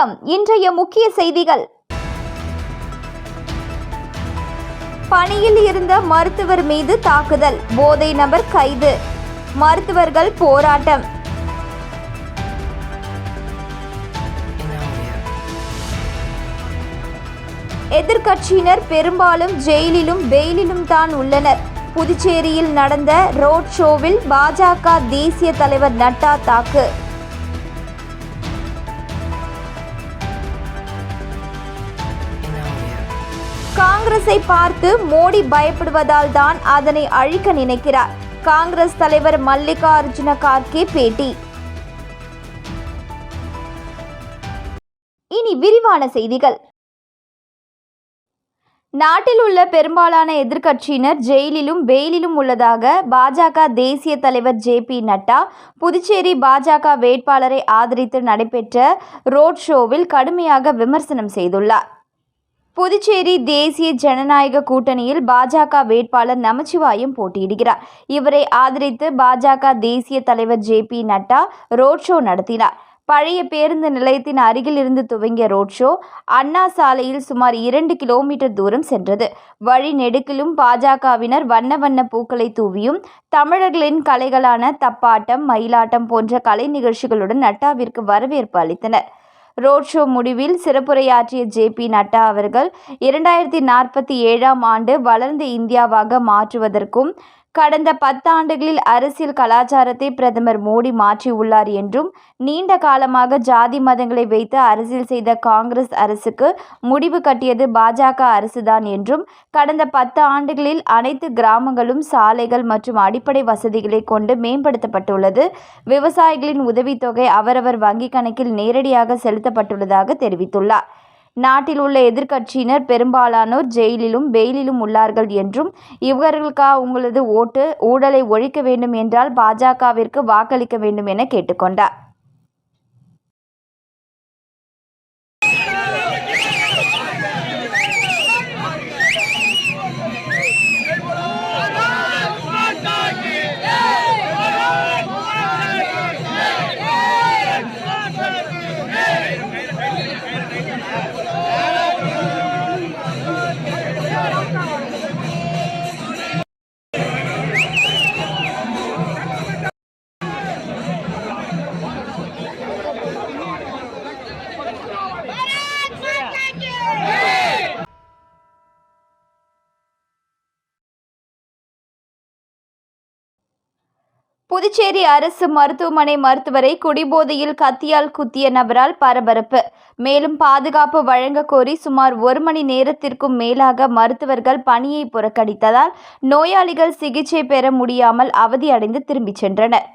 வணக்கம் இன்றைய முக்கிய செய்திகள். பணியில் இருந்த மருத்துவர் மீது தாக்குதல். போதை நபர் கைது. மருத்துவர்கள் போராட்டம். எதிர்கட்சியினர் பெரும்பாலும் ஜெயிலிலும் பெயிலிலும் தான் உள்ளனர். புதுச்சேரியில் நடந்த ரோட் ஷோவில் பாஜக தேசிய தலைவர் நட்டா தாக்கு. காங்கிரஸை பார்த்து மோடி பயப்படுவதால் தான் அதனை அழிக்க நினைக்கிறார். காங்கிரஸ் தலைவர் மல்லிகார்ஜுன கார்கே பேட்டி. இனி விரிவான செய்திகள். நாட்டில் உள்ள பெரும்பாலான எதிர்க்கட்சியினர் ஜெயிலிலும் பெயிலிலும் உள்ளதாக பாஜக தேசிய தலைவர் ஜே பி நட்டா புதுச்சேரி பாஜக வேட்பாளரை ஆதரித்து நடைபெற்ற ரோட் ஷோவில் கடுமையாக விமர்சனம் செய்துள்ளார். புதுச்சேரி தேசிய ஜனநாயக கூட்டணியில் பாஜக வேட்பாளர் நமச்சிவாயம் போட்டியிடுகிறார். இவரை ஆதரித்து பாஜக தேசிய தலைவர் J P Nadda road show நடத்தினார். பழைய பேருந்து நிலையத்தின் அருகில் இருந்து துவங்கிய ரோட் ஷோ அண்ணா சாலையில் சுமார் இரண்டு கிலோமீட்டர் தூரம் சென்றது. வழி நெடுக்கிலும் பாஜகவினர் வண்ண வண்ண பூக்களை தூவியும் தமிழர்களின் கலைகளான தப்பாட்டம் மயிலாட்டம் போன்ற கலை நிகழ்ச்சிகளுடன் நட்டாவிற்கு வரவேற்பு அளித்தனர். ரோட் ஷோ முடிவில் சிறப்புரையாற்றிய ஜே பி நட்டா அவர்கள் இரண்டாயிரத்தி நாற்பத்தி ஏழாம் ஆண்டு வளர்ந்த இந்தியாவாக மாற்றுவதற்கும் கடந்த பத்தாண்டுகளில் அரசியல் கலாச்சாரத்தை பிரதமர் மோடி மாற்றியுள்ளார் என்றும் நீண்ட காலமாக ஜாதி மதங்களை வைத்து அரசியல் செய்த காங்கிரஸ் அரசுக்கு முடிவு கட்டியது பாஜக அரசுதான் என்றும் கடந்த பத்து ஆண்டுகளில் அனைத்து கிராமங்களும் சாலைகள் மற்றும் அடிப்படை வசதிகளை கொண்டு மேம்படுத்தப்பட்டுள்ளது. விவசாயிகளின் உதவித்தொகை அவரவர் வங்கிக் கணக்கில் நேரடியாக செலுத்தப்பட்டுள்ளதாக தெரிவித்துள்ளார். நாட்டில் உள்ள எதிர்க்கட்சியினர் பெரும்பாலானோர் ஜெயிலிலும் பெயிலிலும் உள்ளார்கள் என்றும் இவர்களுக்கா உங்களது ஓட்டு ஊழலை ஒழிக்க வேண்டும் என்றால் பாஜகவிற்கு வாக்களிக்க வேண்டும் என கேட்டுக்கொண்டார். புதுச்சேரி அரசு மருத்துவமனை மருத்துவரை குடிபோதையில் கத்தியால் குத்திய நபரால் பரபரப்பு. மேலும் பாதுகாப்பு வழங்க கோரி சுமார் ஒரு மணி நேரத்திற்கும் மேலாக மருத்துவர்கள் பணியை புறக்கணித்ததால் நோயாளிகள் சிகிச்சை பெற முடியாமல் அவதியடைந்து திரும்பிச் சென்றனர்.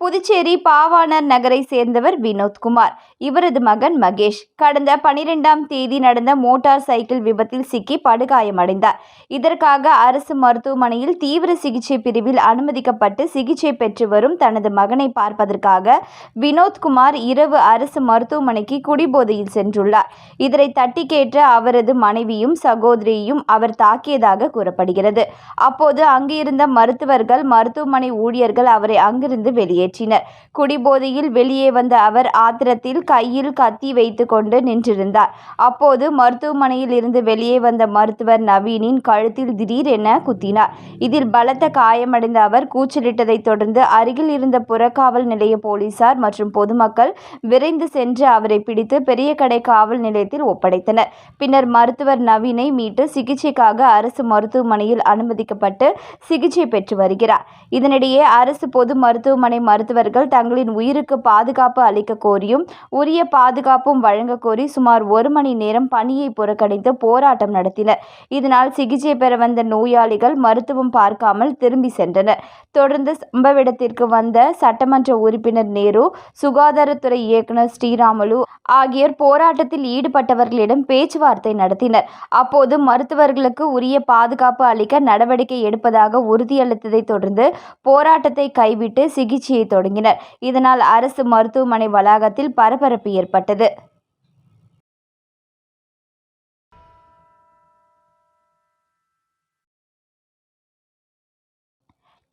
புதுச்சேரி பாவாணர் நகரை சேர்ந்தவர் வினோத்குமார் இவரது மகன் மகேஷ். கடந்த பனிரெண்டாம் தேதி நடந்த மோட்டார் சைக்கிள் விபத்தில் சிக்கி படுகாயமடைந்தார். இதற்காக அரசு மருத்துவமனையில் தீவிர சிகிச்சை பிரிவில் அனுமதிக்கப்பட்டு சிகிச்சை பெற்று வரும் தனது மகனை பார்ப்பதற்காக வினோத்குமார் இரவு அரசு மருத்துவமனைக்கு குடிபோதையில் சென்றுள்ளார். இதனை தட்டி கேட்ட அவரது மனைவியும் சகோதரியையும் அவர் தாக்கியதாக கூறப்படுகிறது. அப்போது அங்கிருந்த மருத்துவர்கள் மருத்துவமனை ஊழியர்கள் அவரை அங்கிருந்து வெளியே ஏற்றினர். குடிபோதையில் வெளியே வந்த அவர் ஆத்திரத்தில் கையில் கத்தி வைத்துக்கொண்டு நின்றிருந்தார். அப்போது மருத்துவமனையில் இருந்து வெளியே வந்த மருத்துவர் நவீனின் கழுத்தில் திடீரென குத்தினார். இதில் பலத்த காயமடைந்த அவர் கூச்சலிட்டதைத் தொடர்ந்து அருகில் இருந்த புறக்காவல் நிலைய போலீசார் மற்றும் பொதுமக்கள் விரைந்து சென்று அவரை பிடித்து பெரிய கடை காவல் நிலையத்தில் ஒப்படைத்தனர். பின்னர் மருத்துவர் நவீனை மீட்டு சிகிச்சைக்காக அரசு மருத்துவமனையில் அனுமதிக்கப்பட்டு சிகிச்சை பெற்று வருகிறார். இதனிடையே அரசு பொது மருத்துவமனை மருத்துவர்கள் தங்களின் உயிருக்கு பாதுகாப்பு அளிக்க கோரியும் உரிய பாதுகாப்பும் வழங்க கோரி சுமார் ஒரு மணி நேரம் பணியை புறக்கணித்து போராட்டம் நடத்தினர். இதனால் சிகிச்சை பெற வந்த நோயாளிகள் மருத்துவம் பார்க்காமல் திரும்பி சென்றனர். தொடர்ந்து சம்பவ இடத்திற்கு வந்த சட்டமன்ற உறுப்பினர் நேரு சுகாதாரத்துறை இயக்குனர் ஸ்ரீராமலு ஆகியோர் போராட்டத்தில் ஈடுபட்டவர்களிடம் பேச்சுவார்த்தை நடத்தினர். அப்போது மருத்துவர்களுக்கு உரிய பாதுகாப்பு அளிக்க நடவடிக்கை எடுப்பதாக உறுதியளித்ததை தொடர்ந்து போராட்டத்தை கைவிட்டு சிகிச்சையை தொடங்கினர். இதனால் அரசு மருத்துவமனை வளாகத்தில் பரபரப்பு ஏற்பட்டது.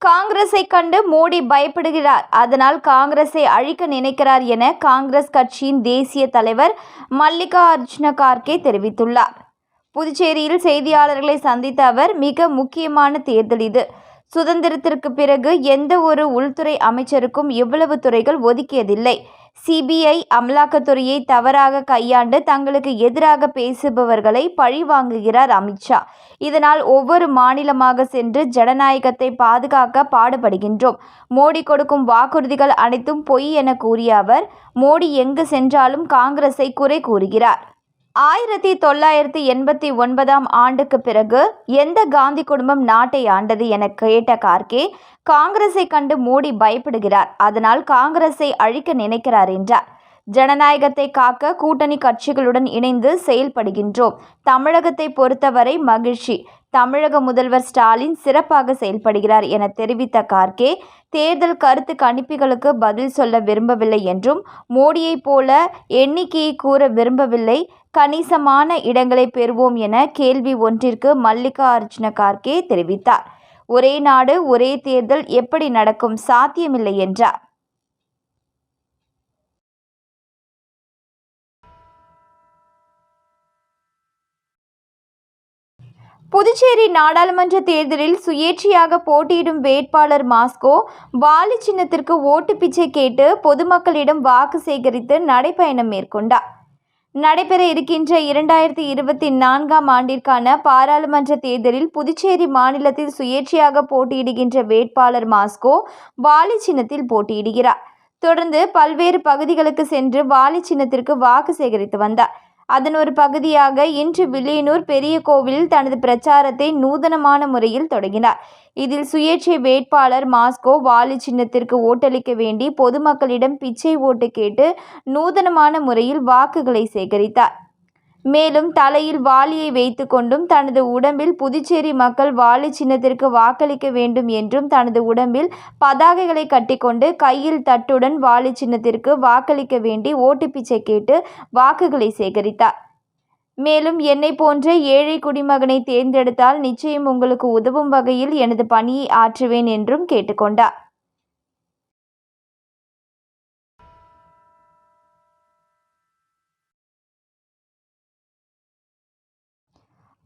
காங்கிரஸை கண்டு மோடி பயப்படுகிறார். அதனால் காங்கிரஸை அழிக்க நினைக்கிறார் என காங்கிரஸ் கட்சியின் தேசிய தலைவர் மல்லிகா அர்ஜுன கார்கே தெரிவித்துள்ளார். புதுச்சேரியில் செய்தியாளர்களை சந்தித்த அவர் மிக முக்கியமான தேர்தல் இது. சுதந்திரத்திற்கு பிறகு எந்த ஒரு உள்துறை அமைச்சருக்கும் இவ்வளவு துறைகள் ஒதுக்கியதில்லை. சிபிஐ அமலாக்கத்துறையை தவறாக கையாண்டு தங்களுக்கு எதிராக பேசுபவர்களை பழிவாங்குகிறார் அமித்ஷா இதனால் ஒவ்வொரு மாநிலமாக சென்று ஜனநாயகத்தை பாதுகாக்க பாடுபடுகின்றோம். மோடி கொடுக்கும் வாக்குறுதிகள் அனைத்தும் பொய் என கூறிய அவர் மோடி எங்கு சென்றாலும் காங்கிரஸை குறை கூறுகிறார். ஆயிரத்தி தொள்ளாயிரத்தி எண்பத்தி ஒன்பதாம் ஆண்டுக்கு பிறகு எந்த காந்தி குடும்பம் நாட்டை ஆண்டது என கேட்ட கார்கே காங்கிரஸை கண்டு மோடி பயப்படுகிறார். அதனால் காங்கிரஸை அழிக்க நினைக்கிறார் என்றார். ஜனநாயகத்தை காக்க கூட்டணி கட்சிகளுடன் இணைந்து செயல்படுகின்றோம். தமிழகத்தை பொறுத்தவரை மகிழ்ச்சி. தமிழக முதல்வர் ஸ்டாலின் சிறப்பாக செயல்படுகிறார் என தெரிவித்த கார்கே தேர்தல் கருத்து கணிப்புகளுக்கு பதில் சொல்ல விரும்பவில்லை என்றும் மோடியைப் போல எண்ணிக்கையை கூற விரும்பவில்லை கணிசமான இடங்களை பெறுவோம் என கேள்வி ஒன்றிற்கு மல்லிகா அர்ஜுன கார்கே தெரிவித்தார். ஒரே நாடு ஒரே தேர்தல் எப்படி நடக்கும் சாத்தியமில்லை என்றார். புதுச்சேரி நாடாளுமன்ற தேர்தலில் சுயேட்சையாக போட்டியிடும் வேட்பாளர் மாஸ்கோ வாலி சின்னத்திற்கு ஓட்டு பிச்சை கேட்டு பொதுமக்களிடம் வாக்கு சேகரித்து நடைப்பயணம் மேற்கொண்டார். நடைபெற இருக்கின்ற இரண்டாயிரத்தி இருபத்தி நான்காம் ஆண்டிற்கான பாராளுமன்ற தேர்தலில் புதுச்சேரி மாநிலத்தில் சுயேட்சையாக போட்டியிடுகின்ற வேட்பாளர் மாஸ்கோ வாலி சின்னத்தில் போட்டியிடுகிறார். தொடர்ந்து பல்வேறு பகுதிகளுக்கு சென்று வாலி சின்னத்திற்கு வாக்கு சேகரித்து வந்தார். அதன் ஒரு பகுதியாக இன்று வில்லியனூர் பெரிய கோவிலில் தனது பிரச்சாரத்தை நூதனமான முறையில் தொடங்கினார். இதில் சுயேட்சை வேட்பாளர் மாஸ்கோ வாலி சின்னத்திற்கு ஓட்டளிக்க வேண்டி பொதுமக்களிடம் பிச்சை ஓட்டு கேட்டு நூதனமான முறையில் வாக்குகளை சேகரித்தார். மேலும் தலையில் வாளியை வைத்து கொண்டும் தனது உடம்பில் புதுச்சேரி மக்கள் வாலி சின்னத்திற்கு வாக்களிக்க வேண்டும் என்றும் தனது உடம்பில் பதாகைகளை கட்டிக்கொண்டு கையில் தட்டுடன் வாலி சின்னத்திற்கு வாக்களிக்க வேண்டி ஓட்டுப்பிச்சை கேட்டு வாக்குகளை சேகரித்தார். மேலும் என்னை போன்ற ஏழை குடிமகனை தேர்ந்தெடுத்தால் நிச்சயம் உங்களுக்கு உதவும் வகையில் எனது பணியை ஆற்றுவேன் என்றும் கேட்டுக்கொண்டார்.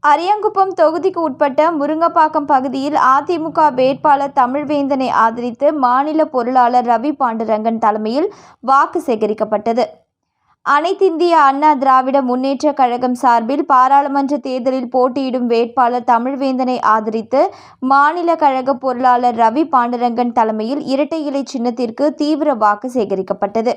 அரியங்குப்பம் தொகுதிக்கு உட்பட்ட முருங்கப்பாக்கம் பகுதியில் அதிமுக வேட்பாளர் தமிழ்வேந்தனை ஆதரித்து மாநில பொருளாளர் ரவி பாண்டுரங்கன் தலைமையில் வாக்கு சேகரிக்கப்பட்டது. அனைத்திந்திய அண்ணா திராவிட முன்னேற்ற கழகம் சார்பில் பாராளுமன்ற தேர்தலில் போட்டியிடும் வேட்பாளர் தமிழ்வேந்தனை ஆதரித்து மாநில கழக பொருளாளர் ரவி பாண்டுரங்கன் தலைமையில் இரட்டை இலை சின்னத்திற்கு தீவிர வாக்கு சேகரிக்கப்பட்டது.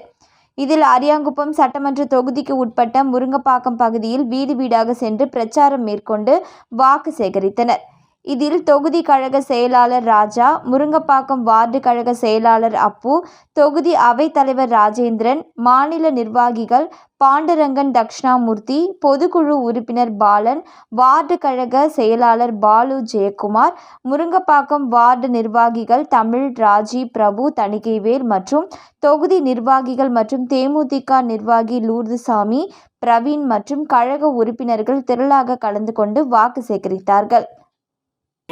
இதில் அரியாங்குப்பம் சட்டமன்ற தொகுதிக்கு உட்பட்ட முருங்கப்பாக்கம் பகுதியில் வீடு வீடாக சென்று பிரச்சாரம் மேற்கொண்டு வாக்கு சேகரித்தனர். இதில் தொகுதி கழக செயலாளர் ராஜா முருங்கப்பாக்கம் வார்டு கழக செயலாளர் அப்பு தொகுதி அவைத்தலைவர் ராஜேந்திரன் மாநில நிர்வாகிகள் பாண்டரங்கன் தக்ஷணாமூர்த்தி பொதுக்குழு உறுப்பினர் பாலன் வார்டு கழக செயலாளர் பாலு ஜெயக்குமார் முருங்கப்பாக்கம் வார்டு நிர்வாகிகள் தமிழ் ராஜி பிரபு தணிக்கைவேல் மற்றும் தொகுதி நிர்வாகிகள் மற்றும் தேமுதிக நிர்வாகி லூர்துசாமி பிரவீன் மற்றும் கழக உறுப்பினர்கள் திரளாக கலந்து கொண்டு வாக்கு சேகரித்தார்கள்.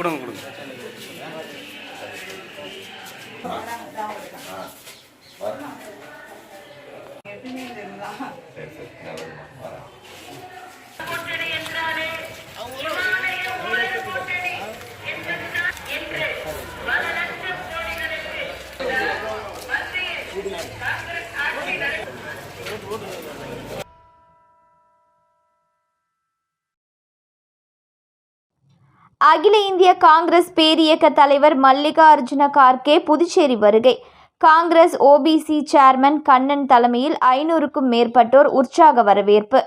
கொடுங்க கொடுங்க. அகில இந்திய காங்கிரஸ் பேரியக்க தலைவர் மல்லிகார்ஜுன கார்கே புதுச்சேரி வருகை. காங்கிரஸ் ஓபிசி சேர்மன் கண்ணன் தலைமையில் ஐநூறுக்கும் மேற்பட்டோர் உற்சாக வரவேற்பு.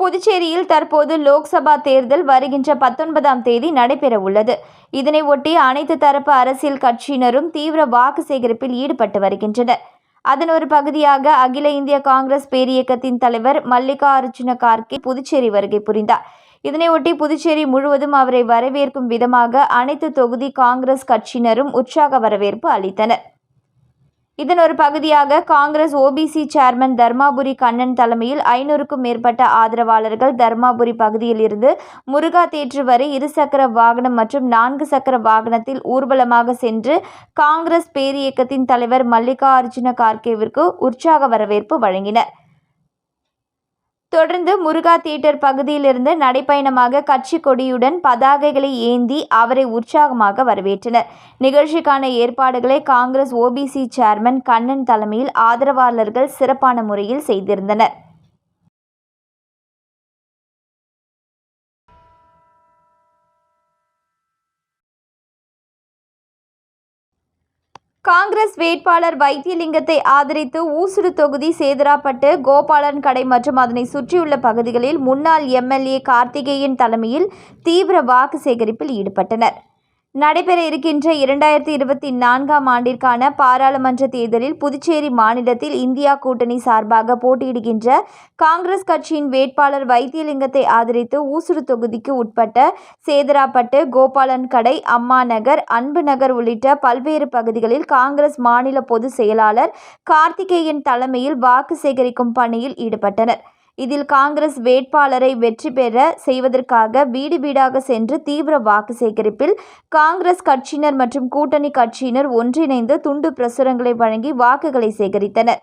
புதுச்சேரியில் தற்போது லோக்சபா தேர்தல் வருகின்ற பத்தொன்பதாம் தேதி நடைபெற உள்ளது இதனை ஒட்டி அனைத்து தரப்பு அரசியல் கட்சியினரும் தீவிர வாக்கு சேகரிப்பில் ஈடுபட்டு வருகின்றனர். அதன் ஒரு பகுதியாக அகில இந்திய காங்கிரஸ் பேரியக்கத்தின் தலைவர் மல்லிகார்ஜுன கார்கே புதுச்சேரி வருகை புரிந்தார். இதனையொட்டி புதுச்சேரி முழுவதும் அவரை வரவேற்கும் விதமாக அனைத்து தொகுதி காங்கிரஸ் கட்சியினரும் உற்சாக வரவேற்பு அளித்தனர். இதன் ஒரு பகுதியாக Congress OBC chairman Dharmapuri Kannan தலைமையில் ஐநூறுக்கும் மேற்பட்ட ஆதரவாளர்கள் தர்மாபுரி பகுதியில் இருந்து முருகா தேற்று வரை இருசக்கர வாகனம் மற்றும் நான்கு சக்கர வாகனத்தில் ஊர்வலமாக சென்று காங்கிரஸ் பேரியக்கத்தின் தலைவர் மல்லிகார்ஜுன கார்கேவிற்கு உற்சாக வரவேற்பு வழங்கினர். தொடர்ந்து முருகா தியேட்டர் பகுதியிலிருந்து நடைப்பயணமாக கட்சி கொடியுடன் பதாகைகளை ஏந்தி அவரை உற்சாகமாக வரவேற்றனர். நிகழ்ச்சிக்கான ஏற்பாடுகளை காங்கிரஸ் ஓபிசி சேர்மன் கண்ணன் தலைமையில் ஆதரவாளர்கள் சிறப்பான முறையில் செய்திருந்தனர். காங்கிரஸ் வேட்பாளர் வைத்தியலிங்கத்தை ஆதரித்து ஊசுடு தொகுதி சேதராப்பட்டு கோபாலன் கடை மற்றும் அதனை சுற்றியுள்ள பகுதிகளில் முன்னாள் எம்எல்ஏ கார்த்திகேயன் தலைமையில் தீவிர வாக்கு சேகரிப்பில் ஈடுபட்டனர். நடைபெற இருக்கின்ற இரண்டாயிரத்தி இருபத்தி நான்காம் ஆண்டிற்கான பாராளுமன்ற தேர்தலில் புதுச்சேரி மாநிலத்தில் இந்தியா கூட்டணி சார்பாக போட்டியிடுகின்ற காங்கிரஸ் கட்சியின் வேட்பாளர் வைத்தியலிங்கத்தை ஆதரித்து ஊசுடு தொகுதிக்கு உட்பட்ட சேதராப்பட்டு கோபாலன் கடை அம்மா நகர் அன்பு நகர் உள்ளிட்ட பல்வேறு பகுதிகளில் காங்கிரஸ் மாநில பொதுச் செயலாளர் கார்த்திகேயன் தலைமையில் வாக்கு சேகரிக்கும் பணியில் ஈடுபட்டனர். இதில் காங்கிரஸ் வேட்பாளரை வெற்றி பெற செய்வதற்காக வீடு வீடாக சென்று தீவிர வாக்கு சேகரிப்பில் காங்கிரஸ் கட்சியினர் மற்றும் கூட்டணி கட்சியினர் ஒன்றிணைந்து துண்டு பிரசுரங்களை வழங்கி வாக்குகளை சேகரித்தனர்.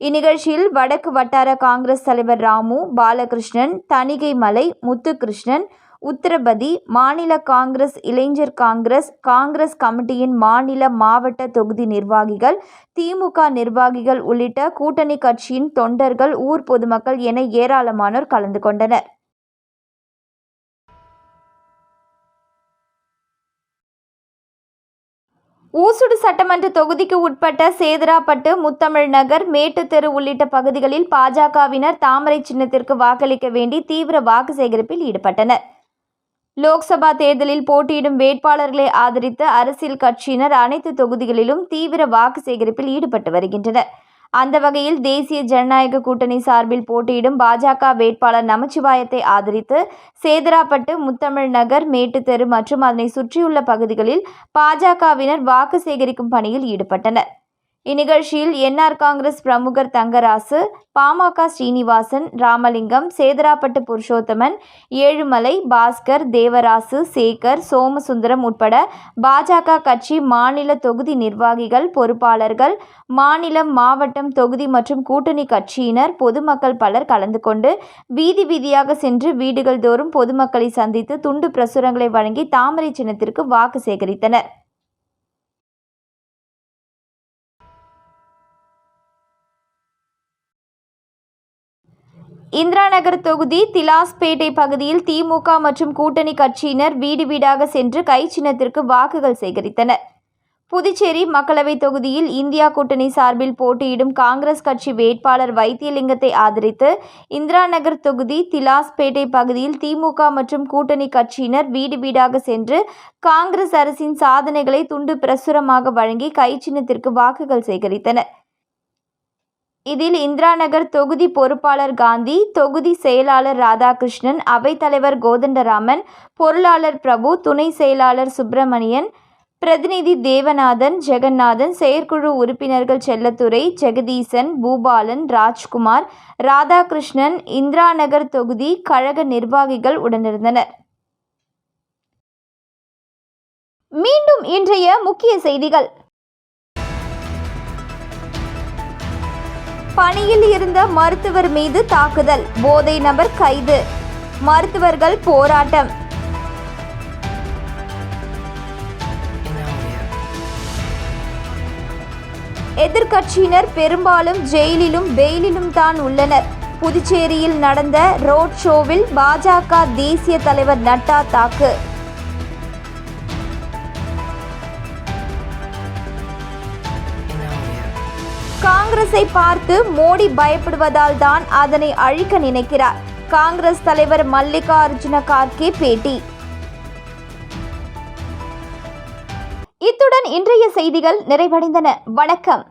இந்நிகழ்ச்சியில் வடக்கு வட்டார காங்கிரஸ் தலைவர் ராமு பாலகிருஷ்ணன் தணிகை மலை முத்துகிருஷ்ணன் உத்தரபதி மாநில காங்கிரஸ் இளைஞர் காங்கிரஸ் காங்கிரஸ் கமிட்டியின் மாநில மாவட்ட தொகுதி நிர்வாகிகள் திமுக நிர்வாகிகள் உள்ளிட்ட கூட்டணி கட்சியின் தொண்டர்கள் ஊர் பொதுமக்கள் என ஏராளமானோர் கலந்து கொண்டனர். ஊசுடு சட்டமன்ற தொகுதிக்கு உட்பட்ட சேதராப்பட்டு முத்தமிழ் நகர் மேட்டுத்தெரு உள்ளிட்ட பகுதிகளில் பாஜகவினர் தாமரை சின்னத்திற்கு வாக்களிக்க வேண்டி தீவிர வாக்கு சேகரிப்பில் ஈடுபட்டனர். லோக்சபா தேர்தலில் போட்டியிடும் வேட்பாளர்களை ஆதரித்து அரசியல் கட்சியினர் அனைத்து தொகுதிகளிலும் தீவிர வாக்கு சேகரிப்பில் ஈடுபட்டு வருகின்றனர். அந்த வகையில் தேசிய ஜனநாயக கூட்டணி சார்பில் போட்டியிடும் பாஜக வேட்பாளர் நமச்சிவாயத்தை ஆதரித்து சேதராப்பட்டு முத்தமிழ் நகர் மேட்டுத்தெரு மற்றும் அதனை சுற்றியுள்ள பகுதிகளில் பாஜகவினர் வாக்கு சேகரிக்கும் பணியில் ஈடுபட்டனர். இந்நிகழ்ச்சியில் என்ஆர் காங்கிரஸ் பிரமுகர் தங்கராசு பாமக ஸ்ரீனிவாசன் ராமலிங்கம் சேதராப்பட்டு புருஷோத்தமன் ஏழுமலை பாஸ்கர் தேவராசு சேகர் சோமசுந்தரம் உட்பட பாஜக கட்சி மாநில தொகுதி நிர்வாகிகள் பொறுப்பாளர்கள் மாநிலம் மாவட்டம் தொகுதி மற்றும் கூட்டணி கட்சியினர் பொதுமக்கள் பலர் கலந்து கொண்டு வீதி வீதியாக சென்று வீடுகள் தோறும் பொதுமக்களை சந்தித்து துண்டு பிரசுரங்களை வழங்கி தாமரை சின்னத்திற்கு வாக்கு சேகரித்தனர். இந்திரா நகர் தொகுதி திலாஸ்பேட்டை பகுதியில் திமுக மற்றும் கூட்டணி கட்சியினர் வீடு வீடாக சென்று கை சின்னத்திற்கு வாக்குகள் சேகரித்தனர். புதுச்சேரி மக்களவைத் தொகுதியில் இந்தியா கூட்டணி சார்பில் போட்டியிடும் காங்கிரஸ் கட்சி வேட்பாளர் வைத்தியலிங்கத்தை ஆதரித்து இந்திரா நகர் தொகுதி திலாஸ்பேட்டை பகுதியில் திமுக மற்றும் கூட்டணி கட்சியினர் வீடு வீடாக சென்று காங்கிரஸ் அரசின் சாதனைகளை துண்டு பிரசுரமாக வழங்கி கை சின்னத்திற்கு வாக்குகள் சேகரித்தனர். இதில் இந்திரா நகர் தொகுதி பொறுப்பாளர் காந்தி தொகுதி செயலாளர் ராதாகிருஷ்ணன் அவைத்தலைவர் கோதண்டராமன் பொருளாளர் பிரபு துணை செயலாளர் சுப்பிரமணியன் பிரதிநிதி தேவநாதன் ஜெகநாதன் செயற்குழு உறுப்பினர்கள் செல்லத்துறை ஜெகதீசன் பூபாலன் ராஜ்குமார் ராதாகிருஷ்ணன் இந்திரா நகர் தொகுதி கழக நிர்வாகிகள் உடனிருந்தனர். மீண்டும் இன்றைய முக்கிய செய்திகள். பணியில் இருந்த மருத்துவர் மீது தாக்குதல். போதை நபர் கைது. மருத்துவர்கள் போராட்டம். எதிர்க்கட்சியினர் பெரும்பாலும் ஜெயிலிலும் பெயிலிலும் தான் உள்ளனர். புதுச்சேரியில் நடந்த ரோட் ஷோவில் பாஜக தேசிய தலைவர் நட்டா தாக்கு. காங்கிரஸை பார்த்து மோடி பயப்படுவதால் தான் அதனை அழிக்க நினைக்கிறார். காங்கிரஸ் தலைவர் மல்லிகார்ஜுன கார்கே பேட்டி. இத்துடன் இன்றைய செய்திகள் நிறைவடைந்தன. வணக்கம்.